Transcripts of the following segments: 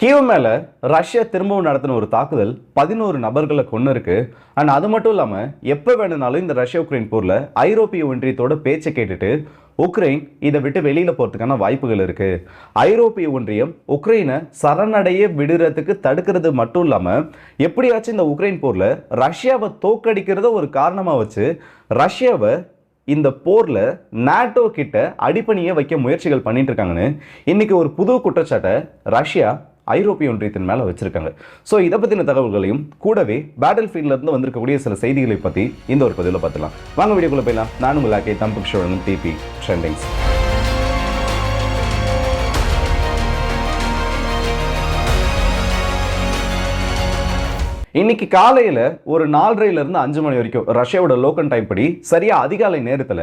Kyiv மேலே Russia திரும்பவும் நடத்தின ஒரு தாக்குதல் பதினோரு நபர்களை கொண்டு இருக்கு அண்ட் அது மட்டும் இல்லாமல் எப்போ வேணும்னாலும் இந்த ரஷ்யா உக்ரைன் போரில் ஐரோப்பிய ஒன்றியத்தோட பேச்சை கேட்டுட்டு உக்ரைன் இதை விட்டு வெளியில் போகிறதுக்கான வாய்ப்புகள் இருக்கு. ஐரோப்பிய ஒன்றியம் உக்ரைனை சரணடைய விடுறதுக்கு தடுக்கிறது மட்டும் இல்லாமல் எப்படியாச்சும் இந்த உக்ரைன் போரில் ரஷ்யாவை தோக்கடிக்கிறத ஒரு காரணமாக வச்சு ரஷ்யாவை இந்த போரில் நாட்டோ கிட்ட அடிப்பணியை வைக்க முயற்சிகள் பண்ணிட்டு இருக்காங்கன்னு இன்னைக்கு ஒரு புது குற்றச்சாட்டை ரஷ்யா ஐரோப்பிய ஒன்றியத்தின் மேலே வச்சிருக்காங்க. ஸோ இதை பற்றின தகவல்களையும் கூடவே பேட்டில் ஃபீல்ட்லேருந்து வந்திருக்கக்கூடிய சில செய்திகளை பற்றி இந்த ஒரு பதிவில் பார்த்துலாம் வாங்க வீடியோக்குள்ள போயிடலாம். நானும் உங்கள் ஆக்கே தம்புக் ஷோழனும் டிபி ட்ரெண்டிங்ஸ் இன்னைக்கு காலையில் ஒரு நாலரையிலேருந்து அஞ்சு மணி வரைக்கும் ரஷ்யாவோட லோக்கல் டைம் படி சரியாக அதிகாலை நேரத்தில்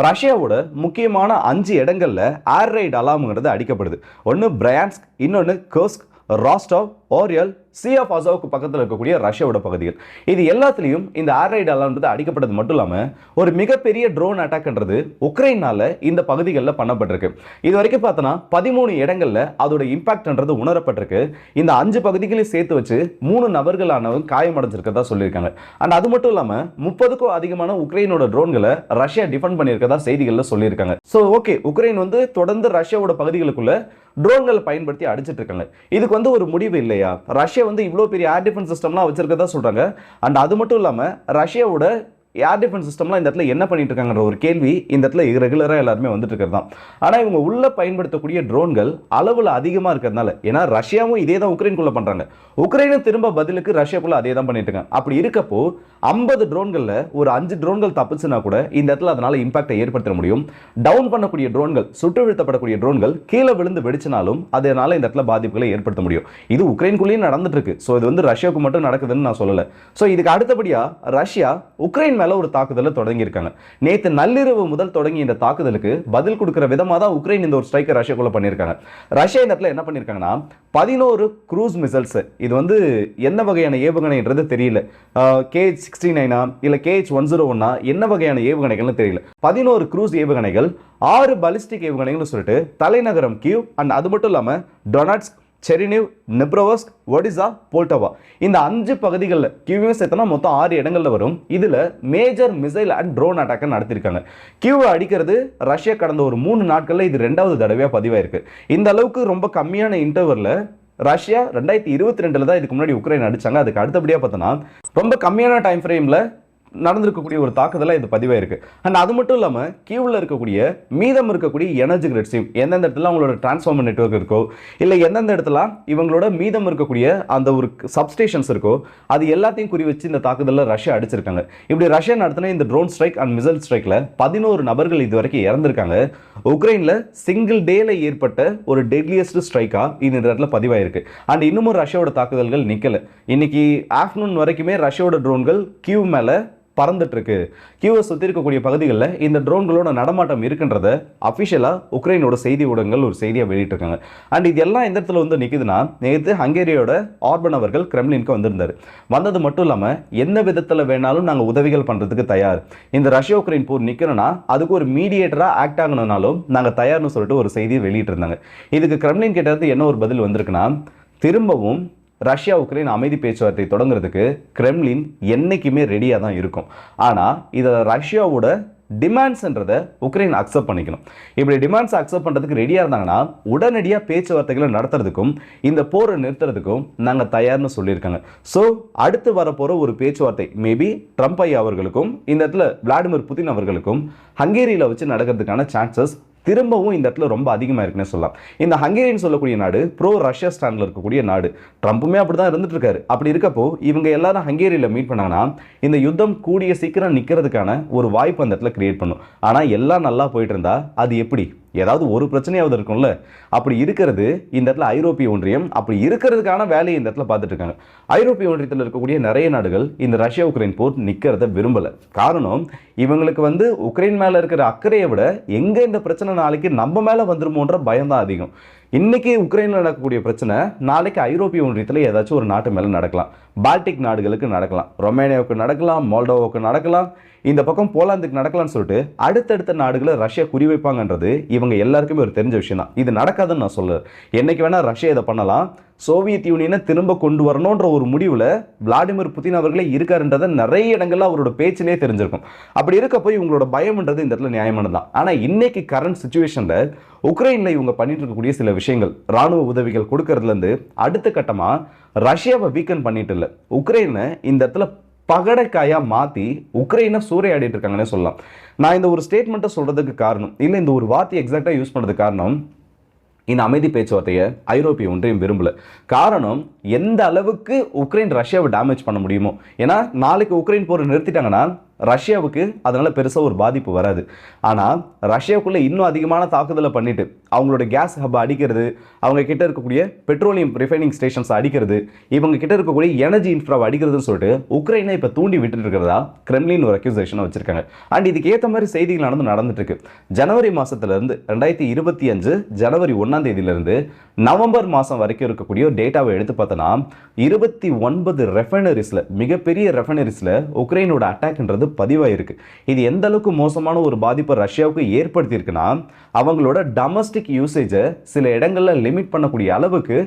ரஷ்யாவோட முக்கியமான அஞ்சு இடங்களில் ஏர் ரைட் அலாம்ங்கிறது அடிக்கப்படுது. ஒன்று பிரயான்ஸ்க் இன்னொன்று Kursk Rostov Oryol sea of அசோவுக்கு பக்கத்தில் இருக்கக்கூடிய ரஷ்யாவோட பகுதிகள். இது எல்லாத்துலேயும் இந்த ஏர் ரைட் அடிக்கப்பட்டது மட்டும் இல்லாமல் ஒரு மிகப்பெரிய ட்ரோன் அட்டாக்ன்றது உக்ரைனால இந்த பகுதிகளில் பண்ணப்பட்டிருக்கு. இது வரைக்கும் பார்த்தோன்னா பதிமூணு இடங்களில் அதோட இம்பாக்ட்ன்றது உணரப்பட்டிருக்கு. இந்த அஞ்சு பகுதிகளையும் சேர்த்து வச்சு மூணு நபர்களானவங்க காயமடைஞ்சிருக்கதா சொல்லியிருக்காங்க. அண்ட் அது மட்டும் இல்லாமல் முப்பதுக்கும் அதிகமான உக்ரைனோட ட்ரோன்களை ரஷ்யா டிஃபெண்ட் பண்ணியிருக்கதா செய்திகளில் சொல்லியிருக்காங்க. ஸோ ஓகே உக்ரைன் வந்து தொடர்ந்து ரஷ்யாவோட பகுதிகளுக்குள்ள ட்ரோன்களை பயன்படுத்தி அடிச்சிட்டு இருக்காங்க. இதுக்கு வந்து ஒரு முடிவு இல்லை இல்லையா? ரஷ்யா வந்து இவ்வளோ பெரிய ஏர் டிஃபென்ஸ் சிஸ்டம்லாம் வச்சிருக்கதா சொல்றாங்க. அண்ட் அது மட்டும் இல்லாமல் ரஷ்யாவோட ஏர் டிஃபென்ஸ் சிஸ்டம்லாம் இந்த இடத்துல என்ன பண்ணிட்டு இருக்காங்கன்ற ஒரு கேள்வி இந்த இடத்துல ரெகுலராக எல்லாருமே வந்துட்டு இருக்கிறது தான் ஆனால் இவங்க உள்ளே பயன்படுத்தக்கூடிய ட்ரோன்கள் அளவில் அதிகமாக இருக்கிறதுனால ஏன்னா ரஷ்யாவும் இதே தான் உக்ரைனுக்குள்ளே பண்ணுறாங்க உக்ரைனும் திரும்ப பதிலுக்கு ரஷ்யாக்குள்ளே அதே தான் பண்ணிட்டு இருக்காங்க அப்படி இருக்கப்போ ஐம்பது ட்ரோன்களில் ஒரு அஞ்சு ட்ரோன்கள் தப்பிச்சுனா கூட இந்த இடத்துல அதனால் இம்பாக்டை ஏற்படுத்த முடியும். டவுன் பண்ணக்கூடிய ட்ரோன்கள் சுட்டு வீழ்த்தப்படக்கூடிய ட்ரோன்கள் கீழே விழுந்து வெடிச்சினாலும் அதனால் இந்த இடத்துல பாதிப்புகளை ஏற்படுத்த முடியும். இது உக்ரைனுக்குள்ளேயும் நடந்துட்டு இருக்கு ஸோ இது வந்து ரஷ்யாவுக்கு மட்டும் நடக்குதுன்னு நான் சொல்லலை. ஸோ இதுக்கு அடுத்தபடியாக ரஷ்யா உக்ரைன் மேலே ஒரு தாக்குதலை தொடங்கியிருக்காங்க. நேற்று நள்ளிரவு முதல் தொடங்கிய இந்த தாக்குதலுக்கு பதில் கொடுக்குற விதமாக தான் உக்ரைன் இந்த ஒரு ஸ்ட்ரைக்கை ரஷ்யாக்குள்ளே பண்ணியிருக்காங்க. ரஷ்யா இந்த இடத்துல என்ன பண்ணியிருக்காங்கன்னா பதினோரு க்ரூஸ் மிசைல்ஸ் இது வந்து என்ன வகையான ஏவுகணைன்றது தெரியல. கேஹெச் சிக்ஸ்டி நைனா இல்லை கேஹெச் ஒன் ஜீரோ ஒன்னா என்ன வகையான ஏவுகணைகள்னு தெரியல. பதினோரு க்ரூஸ் ஏவுகணைகள் ஆறு பலிஸ்டிக் ஏவுகணைகள்னு சொல்லிட்டு தலைநகரம் கியூ அண்ட் அது மட்டும் இல்லாமல் டொனாட்ஸ்க் செரினிவ் நெப்ரோவஸ்க் ஒடிசா போல்டோவா இந்த அஞ்சு பகுதிகளில் கியூவையும் சேர்த்தனா மொத்தம் ஆறு இடங்களில் வரும். இதில் மேஜர் மிசைல் அண்ட் ட்ரோன் அட்டாக்கை நடத்தியிருக்காங்க கியூவை அடிக்கிறது ரஷ்யா கடந்த ஒரு மூணு நாட்களில் இது ரெண்டாவது தடவையாக பதிவாயிருக்கு. இந்த அளவுக்கு ரொம்ப கம்மியான இன்டர்வரில் ரஷ்யா ரெண்டாயிரத்தி இருபத்தி ரெண்டில் தான் இதுக்கு முன்னாடி உக்ரைன் அடித்தாங்க அதுக்கு அடுத்தபடியாக பார்த்தோன்னா ரொம்ப கம்மியான டைம் ஃப்ரேமில் நடந்திருக்கக்கூடிய ஒரு தாக்குதலாக இது பதிவாயிருக்கு அண்ட் அது மட்டும் இல்லாமல் கியூவில் இருக்கக்கூடிய மீதம் இருக்கக்கூடிய எனர்ஜி கிரெட்ஸையும் எந்தெந்த இடத்துல அவங்களோட டிரான்ஸ்ஃபார்மர் நெட்வொர்க் இருக்கோ இல்லை எந்தெந்த இடத்துல இவங்களோட மீதம் இருக்கக்கூடிய அந்த ஒரு சப்ஸ்டேஷன்ஸ் இருக்கோ அது எல்லாத்தையும் குறி வச்சு இந்த தாக்குதலில் ரஷ்யா அடிச்சிருக்காங்க. இப்படி ரஷ்யா நடத்தின இந்த ட்ரோன் ஸ்ட்ரைக் அண்ட் மிசைல் ஸ்ட்ரைக்கில் பதினோரு நபர்கள் இது வரைக்கும் இறந்திருக்காங்க. உக்ரைனில் சிங்கிள் டேல ஏற்பட்ட ஒரு டெட்லியஸ்ட் ஸ்ட்ரைக்காக இந்த இடத்துல பதிவாயிருக்கு. அண்ட் இன்னமும் ரஷ்யாவோட தாக்குதல்கள் நிற்கலை இன்னைக்கு ஆஃப்டர்நூன் வரைக்குமே ரஷ்யாவோட ட்ரோன்கள் கியூ மேலே பறந்துட்டுருக்கு. கியூவை சுற்றி இருக்கக்கூடிய பகுதிகளில் இந்த ட்ரோன்களோட நடமாட்டம் இருக்குன்றத அஃபிஷியலாக உக்ரைனோட செய்தி ஊடகங்கள் ஒரு செய்தியாக வெளியிட்டிருக்காங்க. அண்ட் இது எல்லாம் எந்த இடத்துல வந்து நிற்குதுன்னா நேற்று ஹங்கேரியோட ஆர்பன் அவர்கள் கிரெம்லினுக்கு வந்திருந்தார். வந்தது மட்டும் இல்லாமல் எந்த விதத்தில் வேணாலும் நாங்கள் உதவிகள் பண்ணுறதுக்கு தயார். இந்த ரஷ்யா உக்ரைன் போர் நிற்கணும்னா அதுக்கு ஒரு மீடியேட்டராக ஆக்ட் ஆகணும்னாலும் நாங்கள் தயார்னு சொல்லிட்டு ஒரு செய்தியை வெளியிட்டிருந்தாங்க. இதுக்கு கிரெம்லின் கிட்ட இருந்து என்ன ஒரு பதில் வந்திருக்குன்னா திரும்பவும் ரஷ்யா உக்ரைன் அமைதி பேச்சுவார்த்தை தொடங்குறதுக்கு கிரெம்லின் என்றைக்குமே ரெடியாக தான் இருக்கும். ஆனால் இதை ரஷ்யாவோட டிமாண்ட்ஸ்ன்றதை உக்ரைன் அக்செப்ட் பண்ணிக்கணும். இப்படி டிமாண்ட்ஸ் அக்செப்ட் பண்ணுறதுக்கு ரெடியாக இருந்தாங்கன்னா உடனடியாக பேச்சுவார்த்தைகளை நடத்துறதுக்கும் இந்த போரை நிறுத்துறதுக்கும் நாங்கள் தயார்னு சொல்லியிருக்காங்க. ஸோ அடுத்து வரப்போகிற ஒரு பேச்சுவார்த்தை மேபி ட்ரம்ப் ஐயா அவர்களுக்கும் இந்த இடத்துல விளாடிமிர் புதின் அவர்களுக்கும் ஹங்கேரியில் வச்சு நடக்கிறதுக்கான சான்சஸ் திரும்பவும் இந்த இடத்துல ரொம்ப அதிகமாக இருக்குன்னு சொல்லலாம். இந்த ஹங்கேரியன் சொல்லக்கூடிய நாடு ப்ரோ ரஷ்யா ஸ்டாண்டில் இருக்கக்கூடிய நாடு. ட்ரம்ப்புமே அப்படி தான் இருந்துட்டு இருக்காரு. அப்படி இருக்கப்போ இவங்க எல்லாரும் ஹங்கேரியில் மீட் பண்ணாங்கன்னா இந்த யுத்தம் கூடிய சீக்கிரம் நிற்கிறதுக்கான ஒரு வாய்ப்பு அந்த இடத்துல கிரியேட் பண்ணும். ஆனால் எல்லாம் நல்லா போயிட்டு இருந்தால் அது எப்படி? ஏதாவது ஒரு பிரச்சனையாவது இருக்கும்ல? அப்படி இருக்கிறது இந்த இடத்துல ஐரோப்பிய ஒன்றியம் அப்படி இருக்கிறதுக்கான வேலையை இந்த இடத்துல பார்த்துட்டு இருக்காங்க. ஐரோப்பிய ஒன்றியத்தில் இருக்கக்கூடிய நிறைய நாடுகள் இந்த ரஷ்யா உக்ரைன் போர் நிற்கிறத விரும்பலை. காரணம் இவங்களுக்கு வந்து உக்ரைன் மேலே இருக்கிற அக்கறையை விட எங்கே இந்த பிரச்சனை நாளைக்கு நம்ம மேலே வந்துருமோன்ற பயம் தான் அதிகம். இன்னைக்கு உக்ரைனில் நடக்கக்கூடிய பிரச்சனை நாளைக்கு ஐரோப்பிய ஒன்றியத்தில் ஏதாச்சும் ஒரு நாட்டு மேலே நடக்கலாம். பால்டிக் நாடுகளுக்கு நடக்கலாம். ரொமேனியாவுக்கு நடக்கலாம் மோல்டோவுக்கு நடக்கலாம் இந்த பக்கம் போலாந்துக்கு நடக்கலாம்னு சொல்லிட்டு அடுத்தடுத்த நாடுகளை ரஷ்யா குறிவைப்பாங்கன்றது இவங்க எல்லாருக்குமே ஒரு தெரிஞ்ச விஷயம் தான் இது நடக்காதுன்னு நான் சொல்லுறேன் என்னைக்கு வேணால் ரஷ்யா இதை பண்ணலாம். சோவியத் யூனியனை திரும்ப கொண்டு வரணுன்ற ஒரு முடிவில் விளாடிமிர் புதின் அவர்களே இருக்காருன்றதை நிறைய இடங்கள்ல அவரோட பேச்சிலே தெரிஞ்சிருக்கும். அப்படி இருக்க போய் இவங்களோட பயம்ன்றது இந்த இடத்துல நியாயமானது தான். ஆனால் இன்னைக்கு கரண்ட் சுச்சுவேஷனில் உக்ரைனில் இவங்க பண்ணிட்டு இருக்கக்கூடிய சில விஷயங்கள் ராணுவ உதவிகள் கொடுக்கறதுலேருந்து அடுத்த கட்டமாக ரஷ்யாவை வீக்கன் பண்ணிட்டு இல்லை. உக்ரைனை இந்த இடத்துல பகடைக்காயாக மாற்றி உக்ரைனை சூறையாடிட்டு இருக்காங்கன்னே சொல்லலாம். நான் இந்த ஒரு ஸ்டேட்மெண்ட்டை சொல்கிறதுக்கு காரணம் இல்லை இந்த ஒரு வார்த்தையை எக்ஸாக்டாக யூஸ் பண்ணுறதுக்கு காரணம் இந்த அமைதி பேச்சுவார்த்தையை ஐரோப்பிய ஒன்றியம் விரும்பல. காரணம் எந்த அளவுக்கு உக்ரைன் ரஷ்யாவை டேமேஜ் பண்ண முடியுமோ. ஏன்னா நாளைக்கு உக்ரைன் போர் நிறுத்திட்டாங்கன்னா ரஷ்யாவுக்கு அதனால் பெருசாக ஒரு பாதிப்பு வராது. ஆனால் ரஷ்யாவுக்குள்ளே இன்னும் அதிகமான தாக்குதலை பண்ணிவிட்டு அவங்களோட கேஸ் ஹப் அடிக்கிறது அவங்க கிட்ட இருக்கக்கூடிய பெட்ரோலியம் ரிஃபைனிங் ஸ்டேஷன்ஸ் அடிக்கிறது இவங்க கிட்ட இருக்கக்கூடிய எனர்ஜி இன்ஃப்ராவை அடிக்கிறதுன்னு சொல்லிட்டு உக்ரைனை இப்போ தூண்டி விட்டுட்டு இருக்கிறதா கிரெம்லின் ஒரு அக்யூசேஷனை வச்சிருக்காங்க. அண்ட் இதுக்கு ஏற்ற மாதிரி செய்திகள் நடந்து நடந்துட்டு இருக்கு ஜனவரி மாதத்துலேருந்து ரெண்டாயிரத்தி இருபத்தி அஞ்சு ஜனவரி ஒன்றாம் தேதியிலேருந்து நவம்பர் மாதம் வரைக்கும் இருக்கக்கூடிய ஒரு டேட்டாவை எடுத்து பார்த்தோன்னா இருபத்தி ஒன்பது ரெஃபைனரிஸில் மிகப்பெரிய ரெஃபைனரிஸில் உக்ரைனோட அட்டாக்ன்றது பதிவாயிருக்கு. இது எந்த அளவுக்கு மோசமான ஒரு பாதிப்பை ரஷ்யாவுக்கு ஏற்படுத்தியிருக்குன்னா அவங்களோட டொமஸ்டிக் யூசேஜை சில இடங்களில் லிமிட் பண்ணக்கூடிய அளவுக்கு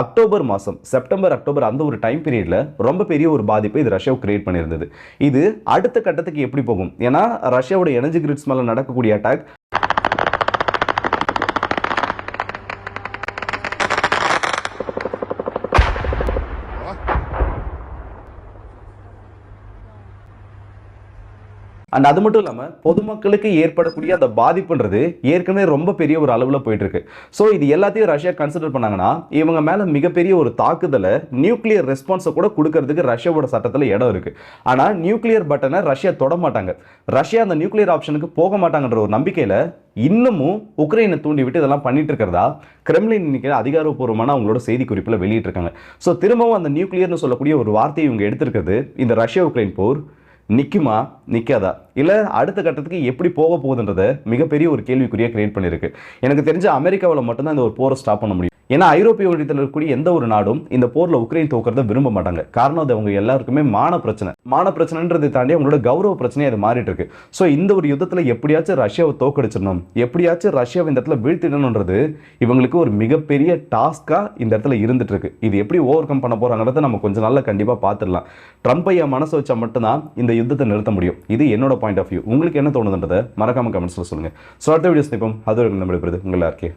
அக்டோபர் மாதம் செப்டம்பர் அக்டோபர் அந்த ஒரு டைம் பீரியடில் ரொம்ப பெரிய ஒரு பாதிப்பை இது ரஷ்யாவுக்கு கிரியேட் பண்ணியிருந்தது. இது அடுத்த கட்டத்துக்கு எப்படி போகும்? ஏன்னா ரஷ்யாவோட எனர்ஜி கிரிட்ஸ் மேலே நடக்கக்கூடிய அட்டாக் அண்ட் அது மட்டும் இல்லாமல் பொதுமக்களுக்கு ஏற்படக்கூடிய அந்த பாதிப்புன்றது ஏற்கனவே ரொம்ப பெரிய ஒரு அளவில் போயிட்டு இருக்கு ஸோ இது எல்லாத்தையும் ரஷ்யா கன்சிடர் பண்ணாங்கன்னா இவங்க மேலே மிகப்பெரிய ஒரு தாக்குதலை நியூக்ளியர் ரெஸ்பான்ஸை கூட கொடுக்கறதுக்கு ரஷ்யாவோட சட்டத்தில் இடம் இருக்கு. ஆனால் நியூக்ளியர் பட்டனை ரஷ்யா தொட மாட்டாங்க. ரஷ்யா அந்த நியூக்ளியர் ஆப்ஷனுக்கு போக மாட்டாங்கன்ற ஒரு நம்பிக்கையில் இன்னமும் உக்ரைனை தூண்டி விட்டு இதெல்லாம் பண்ணிட்டு இருக்கிறதா? கிரெம்லின் இன்னைக்கு அதிகாரப்பூர்வமான அவங்களோட செய்தி குறிப்பில் வெளியிட்டிருக்காங்க. ஸோ திரும்பவும் அந்த நியூக்ளியர்னு சொல்லக்கூடிய ஒரு வார்த்தையை இவங்க எடுத்திருக்கிறது இந்த ரஷ்யா உக்ரைன் போர். நிற்குமா நிற்காதா இல்லை அடுத்த கட்டத்துக்கு எப்படி போக போகுதுன்றதை மிகப்பெரிய ஒரு கேள்விக்குறியாக கிரியேட் பண்ணியிருக்கு. எனக்கு தெரிஞ்ச அமெரிக்காவில் மட்டும்தான் இந்த ஒரு போரை ஸ்டாப் பண்ண முடியும். ஏன்னா ஐரோப்பிய ஒன்றியத்தில் இருக்கக்கூடிய எந்த ஒரு நாடும் இந்த போரில் உக்ரைன் தோக்கிறத விரும்ப மாட்டாங்க. காரணம் அது அவங்க எல்லாருக்குமே மான பிரச்சனை. மான பிரச்சனைன்றதை தாண்டி அவங்களோட கௌரவ பிரச்சனையை அது மாறிட்டு இருக்கு. ஸோ இந்த ஒரு யுத்தத்தில் எப்படியாச்சும் ரஷ்யாவை தோக்கடிச்சிடணும் எப்படியாச்சும் ரஷ்யாவை இந்த இடத்துல வீழ்த்திடணுன்றது இவங்களுக்கு ஒரு மிகப்பெரிய டாஸ்காக இந்த இடத்துல இருந்துட்டு இருக்கு. இது எப்படி ஓவர் கம் பண்ண போறாங்கிறத நம்ம கொஞ்சம் நாளில் கண்டிப்பாக பார்த்துடலாம் ட்ரம்ப் ஐயா மனசு வச்சா மட்டும்தான் இந்த யுத்தத்தை நிறுத்த முடியும். இது என்னோட பாயிண்ட் ஆஃப் வியூ உங்களுக்கு என்ன தோணுதுன்றதை மறக்காம கமெண்ட்ஸில் சொல்லுங்க. ஸோ அடுத்த வீடியோஸ் நிற்போம் அது நம்மளுக்கு உங்கள் இருக்கே